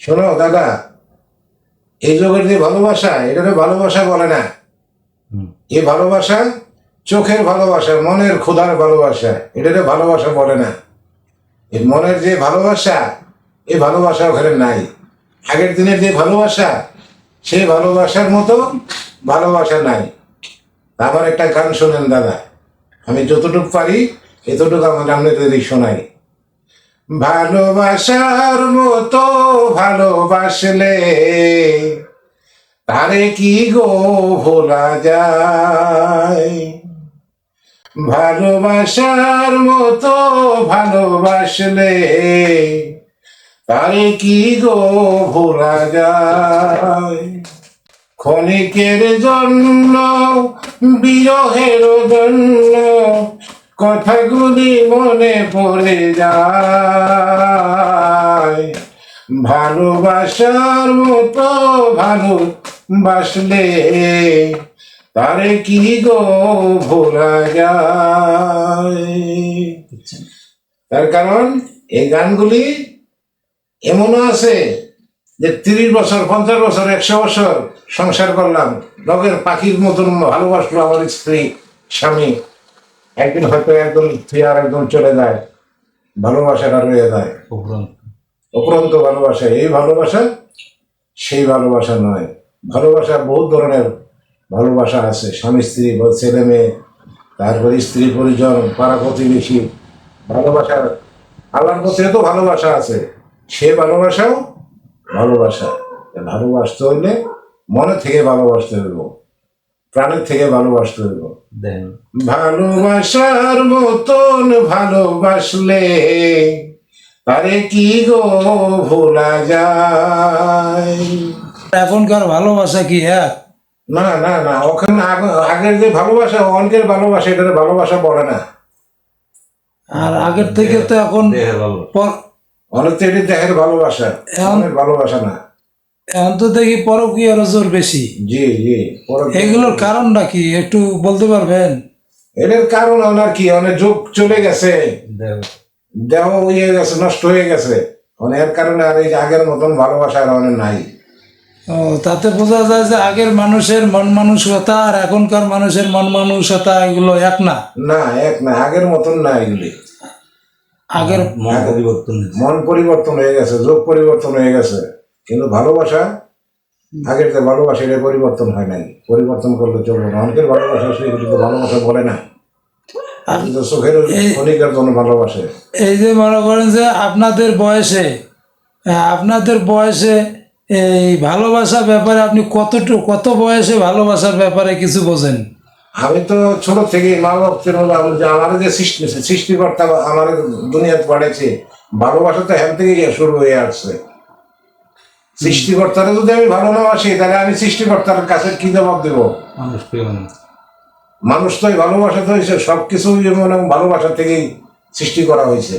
শোনো দাদা এই যুগের যে ভালোবাসা এটাকে ভালোবাসা বলে না। এই ভালোবাসা চোখের ভালোবাসা মনের ক্ষুধার ভালোবাসা এটাকে ভালোবাসা বলে না। এই মনের যে ভালোবাসা এই ভালোবাসা ওখানে নাই। আগের দিনের যে ভালোবাসা সেই ভালোবাসার মতো ভালোবাসা নাই। আমার একটা গান শোনেন দাদা। আমি যতটুকু পারি এতটুকু আমার আপনাদের শোনাই। ভালোবাসার মতো ভালোবাসলে তারে কি গো ভোলা যায়? ভালোবাসার মতো ভালোবাসলে তারে কি গো ভোলা যায়? ক্ষণিকের জন্য, বিরহের জন্য কথাগুলি মনে পড়ে যায়। ভালোবাসার মতো ভালোবাসলে তারে কি গো ভোলা যায়? তার কারণ এই গানগুলি এমনও আছে যে তিরিশ বছর পঞ্চাশ বছর একশো বছর সংসার করলাম লগের পাখির মতন ভালোবাসলো আমার স্ত্রী স্বামী। একদিন হয়তো একদম তুই আর একদম চলে যায় ভালোবাসাটা রয়ে যায়। উপরন্ত। অপরন্ত ভালোবাসা এই ভালোবাসা সেই ভালোবাসা নয়। ভালোবাসা বহু ধরনের ভালোবাসা আছে। স্বামী স্ত্রী ছেলে মেয়ে তারপর স্ত্রী পরিজন পাড়া প্রতিবেশী। ভালোবাসার আল্লাহর মধ্যে তো ভালোবাসা আছে। সে ভালোবাসাও ভালোবাসা। ভালোবাসতে হইলে মনে থেকে ভালোবাসতে হইব। প্রাণের থেকে ভালোবাসতে হইব। দেন। ভালোবাসার মতন ভালোবাসলে তারে কি গো ভোলা যায়? এখনকার ভালোবাসা কি এক না না না ওখানে আগ- আগের যে ভালোবাসা অনেকের ভালোবাসা এটা ভালোবাসা বলে না। আর আগের থেকে তো এখন অনেক তো এটি দেহের ভালোবাসা ভালোবাসা না। তো দেখি পরকীয়ার জোর বেশি। জি জি এগুলোর কারণটা কি? একটু বলতে পারবেন? এটার কারণ ওনার কি? অনেক যুগ চলে গেছে। দেহ। দেহ ইয়ে গেছে নষ্ট হয়ে গেছে। মানে এর কারণে আর এই আগের মতন ভালোবাসা আর অনেক নাই। ও তাতে বোঝা যায় যে আগের মানুষের মন মানসিকতা আর এখনকার মানুষের মন মানসিকতা এগুলো এক না। না এক না আগের মতন না এগুলি। আগের মন পরিবর্তন মন পরিবর্তন হয়ে গেছে যুগ পরিবর্তন হয়ে গেছে। কিন্তু ভালোবাসা আগের যে ভালোবাসা এটা পরিবর্তন হয় নাই। পরিবর্তন করলে চলবে না। অনেকের ভালোবাসা সে কিন্তু ভালোবাসা বলে না। কিন্তু চোখের ক্ষণিকের জন্য ভালোবাসে। এই যে মনে করেন যে আপনাদের বয়সে আপনাদের বয়সে এই ভালোবাসা ব্যাপারে আপনি কতটুকু কত বয়সে ভালোবাসার ব্যাপারে কিছু বোঝেন? আমি তো ছোট থেকে মা বাপের যে আমার যে সৃষ্টি সৃষ্টিকর্তা আমার দুনিয়াতে পাঠাইছে ভালোবাসা তো হ্যান থেকে শুরু হয়ে আসছে। সৃষ্টিকর্তারে যদি আমি ভালো না আসি তাহলে আমি সৃষ্টিকর্তার কাছে কি জবাব দেবো? মানুষ তো ভালোবাসা তো হয়েছে সবকিছু যেমন ভালোবাসা থেকেই সৃষ্টি করা হয়েছে।